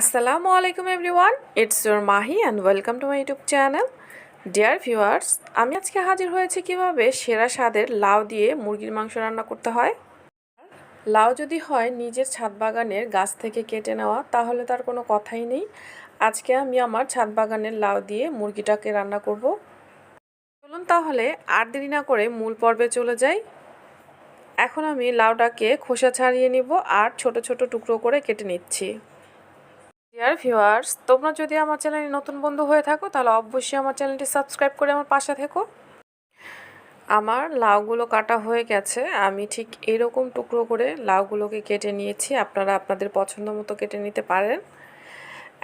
আসসালামু আলাইকুম everyone it's your Mahi and welcome to my YouTube channel dear viewers আমি আজকে হাজির হয়েছি কীভাবে সেরা স্বাদের লাউ দিয়ে মুরগির মাংস রান্না করতে হয়। লাউ যদি হয় নিজের ছাদ বাগানের গাছ থেকে কেটে নেওয়া, তাহলে তার কোনো কথাই নেই। আজকে আমি আমার ছাদ বাগানের লাউ দিয়ে মুরগিটাকে রান্না করব। চলুন তাহলে আর দেরি না করে মূল পর্বে চলে যাই। এখন আমি লাউটাকে খোসা ছাড়িয়ে নিব আর ছোট ছোট টুকরো করে কেটে নিচ্ছি। ডিয়ার ভিউয়ার্স তোমরা যদি আমার চ্যানেলে নতুন বন্ধু হয়ে থাকো, তাহলে অবশ্যই আমার চ্যানেলটি সাবস্ক্রাইব করে আমার পাশে থেকো। আমার লাউগুলো কাটা হয়ে গেছে, আমি ঠিক এরকম টুকরো করে লাউগুলোকে কেটে নিয়েছি, আপনারা আপনাদের পছন্দ মতো কেটে নিতে পারেন।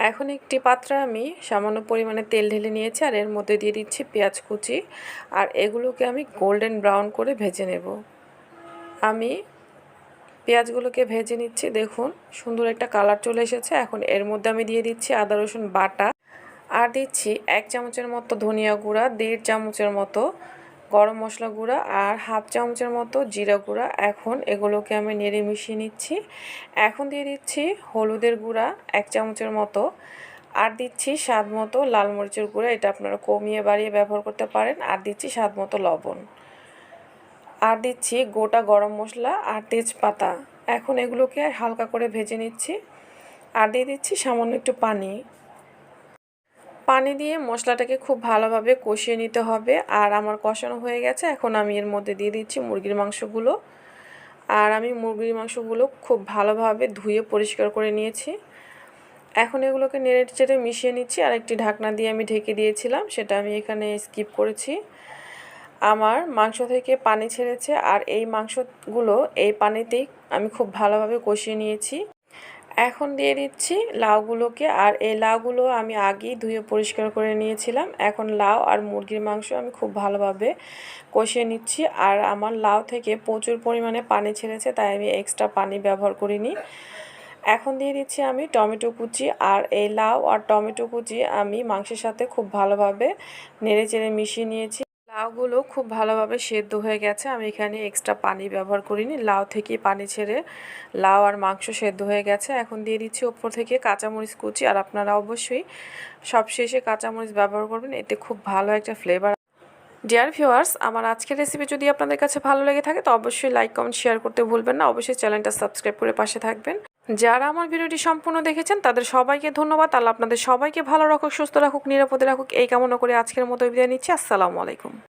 এখন একটি পাত্রে আমি সামান্য পরিমাণে তেল ঢেলে নিয়েছি, আর এর মধ্যে দিয়ে দিচ্ছি পেঁয়াজ কুচি, আর এগুলোকে আমি গোল্ডেন ব্রাউন করে ভেজে নেব। আমি পেঁয়াজগুলোকে ভেজে নিচ্ছি, দেখুন। সুন্দর একটা কালার চলে এসেছে। এখন এর মধ্যে আমি দিয়ে দিচ্ছি আদা, রসুন বাটা। আর দিচ্ছি এক চামচের মতো ধনিয়া গুঁড়া, দেড় চামচের মতো গরম মশলা গুঁড়া আর হাফ চামচের মতো জিরা গুঁড়া। এখন এগুলোকে আমি নেড়ে মিশিয়ে নিচ্ছি। এখন দিয়ে দিচ্ছি হলুদের গুঁড়া এক চামচের মতো। আর দিচ্ছি স্বাদ মতো লাল মরিচের গুঁড়া, এটা আপনারা কমিয়ে বাড়িয়ে ব্যবহার করতে পারেন। আর দিচ্ছি স্বাদ মতো লবণ। আর দিচ্ছি গোটা গরম মশলা আর তেজপাতা। এখন এগুলোকে হালকা করে ভেজে নিচ্ছি। আর দিয়ে দিচ্ছি সামান্য একটু পানি। পানি দিয়ে মশলাটাকে খুব ভালোভাবে কষিয়ে নিতে হবে। আর আমার কষানো হয়ে গেছে। এখন আমি এর মধ্যে দিয়ে দিচ্ছি মুরগির মাংসগুলো। আর আমি মুরগির মাংসগুলো খুব ভালোভাবে ধুয়ে পরিষ্কার করে নিয়েছি। এখন এগুলোকে নেড়ে চেড়ে মিশিয়ে নিচ্ছি। আর একটি ঢাকনা দিয়ে আমি ঢেকে দিয়েছিলাম। সেটা আমি এখানে স্কিপ করেছি। আমার মাংস থেকে পানি ছেড়েছে আর এই মাংসগুলো এই পানিতেই আমি খুব ভালোভাবে কষিয়ে নিয়েছি। এখন দিয়ে দিচ্ছি লাউগুলোকে আর এই লাউগুলো আমি আগেই ধুয়ে পরিষ্কার করে নিয়েছিলাম। এখন লাউ আর মুরগির মাংস আমি খুব ভালোভাবে কষিয়ে নিচ্ছি আর আমার লাউ থেকে প্রচুর পরিমাণে পানি ছেড়েছে, তাই আমি এক্সট্রা পানি ব্যবহার করিনি। এখন দিয়ে দিচ্ছি আমি টমেটো কুচি আর এই লাউ আর টমেটো কুচি আমি মাংসের সাথে খুব ভালোভাবে নেড়ে চেড়ে মিশিয়ে নিয়েছি। লাউগুলো খুব ভালোভাবে সেদ্ধ হয়ে গেছে। আমি এখানে এক্সট্রা পানি ব্যবহার করিনি। লাউ থেকেই পানি ছেড়ে লাউ আর মাংস সেদ্ধ হয়ে গেছে। এখন দিয়ে দিচ্ছি ওপর থেকে কাঁচামরিচ কুচি। আর আপনারা অবশ্যই সবশেষে কাঁচামরিচ ব্যবহার করবেন। এতে খুব ভালো একটা ফ্লেভার ডিয়ার ভিউয়ার্স আমার আজকের রেসিপি যদি আপনাদের কাছে ভালো লেগে থাকে, তো অবশ্যই লাইক কমেন্ট শেয়ার করতে ভুলবেন না। অবশ্যই চ্যানেলটা সাবস্ক্রাইব করে পাশে থাকবেন। যারা আমার ভিডিওটি সম্পূর্ণ দেখেছেন, তাদের সবাইকে ধন্যবাদ। আল্লাহ আপনাদের সবাইকে ভালো রাখুক, সুস্থ রাখুক, নিরাপদে রাখুক। এই কামনা করে আজকের মতো বিদায় নিচ্ছি। আসসালামু আলাইকুম।